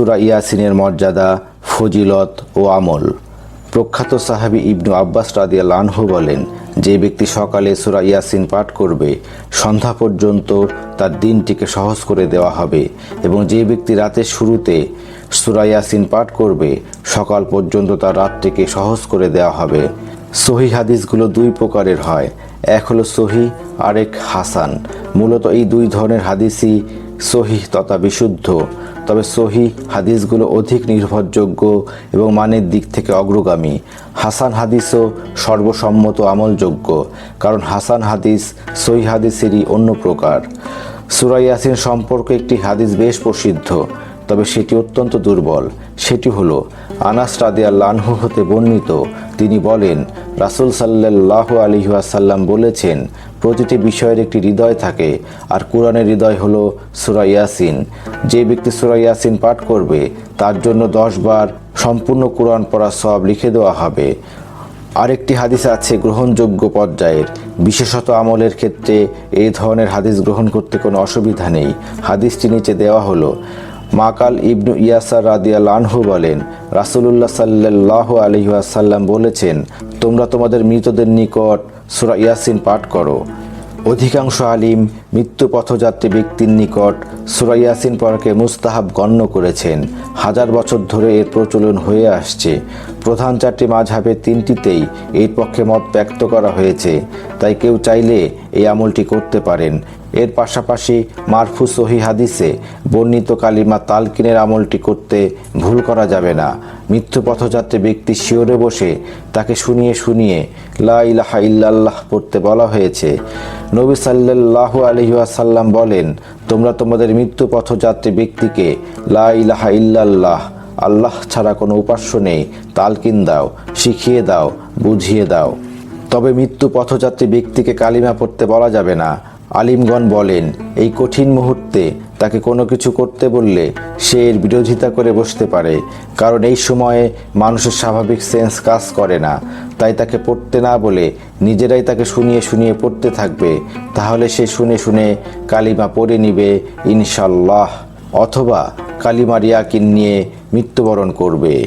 সুরা ইয়াসিনের মর্যাদা, ফজিলত ও আমল। প্রখ্যাত সাহাবী ইবনু আব্বাস রাদিয়াল আনহু বলেন, যে ব্যক্তি সকালে সুরা ইয়াসিন পাঠ করবে, সন্ধ্যা পর্যন্ত তার দিনটিকে সহজ করে দেওয়া হবে এবং যে ব্যক্তি রাতের শুরুতে সুরা ইয়াসিন পাঠ করবে, সকাল পর্যন্ত তার রাতটিকে সহজ করে দেওয়া হবে। সহি হাদিসগুলো দুই প্রকারের হয়, এক হলো সহি, আরেক হাসান। মূলত এই দুই ধরনের হাদিসই সহি তথা বিশুদ্ধ। তবে সহি হাদিসগুলো অধিক নির্ভরযোগ্য এবং মানের দিক থেকে অগ্রগামী। হাসান হাদিসও সর্বসম্মত আমলযোগ্য, কারণ হাসান হাদিস সহি হাদিসেরই অন্য প্রকার। সুরাইয়াসিন সম্পর্কে একটি হাদিস বেশ প্রসিদ্ধ। তবে সেটি অত্যন্ত দুর্বল। সেটি হলো, আনাস রাদিয়াল্লাহু হতে বর্ণিত, তিনি বলেন, রাসূল সাল্লাল্লাহ আলহিহাসাল্লাম বলেছেন, প্রতিটি বিষয়ের একটি হৃদয় থাকে, আর কোরআনের হৃদয় হলো সুরা ইয়াসিন। যে ব্যক্তি সুরা ইয়াসিন পাঠ করবে, তার জন্য দশ বার সম্পূর্ণ কোরআন পড়া সব লিখে দেওয়া হবে। আরেকটি হাদিস আছে গ্রহণযোগ্য পর্যায়ের। বিশেষত আমলের ক্ষেত্রে এই ধরনের হাদিস গ্রহণ করতে কোনো অসুবিধা নেই। হাদিসটি নিচে দেওয়া হলো মাকাল ইবনু ইয়াসার রাদিয়াল আনহু বলেন, রাসুলুল্লাহ সাল্লাহ আলহিহাসাল্লাম বলেছেন, তোমরা তোমাদের মৃতদের নিকট সুরা ইয়াসিন পাঠ করো। অধিকাংশ আলিম মৃত্যু পথযাত্রী ব্যক্তির নিকট সুরা ইয়াসিন পড়াকে মুস্তাহাব গণ্য করেছেন। হাজার বছর ধরে এর প্রচলন হয়ে আসছে। প্রধান চারটি মাঝহাবের তিনটিতেই এর পক্ষে মত ব্যক্ত করা হয়েছে। তাই কেউ চাইলে এই আমলটি করতে পারেন। এর পাশাপাশি মারফু সহি হাদিসে বর্ণিত কালিমা তালকিনের আমলটি করতে ভুল করা যাবে না। মৃত্যু পথযাত্রী ব্যক্তি শিওরে বসে তাকে শুনিয়ে শুনিয়ে লা ইলাহা ইল্লাল্লাহ পড়তে বলা হয়েছে। নবী সাল্লাল্লাহু আলাইহি ওয়াসাল্লাম বলেন, তোমরা তোমাদের মৃত্যু পথযাত্রী ব্যক্তিকে লা ইলাহা ইল্লাল্লাহ, আল্লাহ ছাড়া কোনো উপাস্য নেই, তালকিন দাও, শিখিয়ে দাও, বুঝিয়ে দাও। তবে মৃত্যু পথযাত্রী ব্যক্তিকে কালিমা পড়তে বলা যাবে না। আলিমগণ বলেন, এই কঠিন মুহূর্তে তাকে কোনো কিছু করতে বললে সে এর বিরোধিতা করে বসতে পারে। কারণ এই সময়ে মানুষের স্বাভাবিক সেন্স কাজ করে না। তাই তাকে পড়তে না বলে নিজেরাই তাকে শুনিয়ে শুনিয়ে পড়তে থাকবে। তাহলে সে শুনে শুনে কালিমা পড়ে নিবে, ইনশাল্লাহ। অথবা কালিমা রিয়াকিন নিয়ে মৃত্যুবরণ করবে।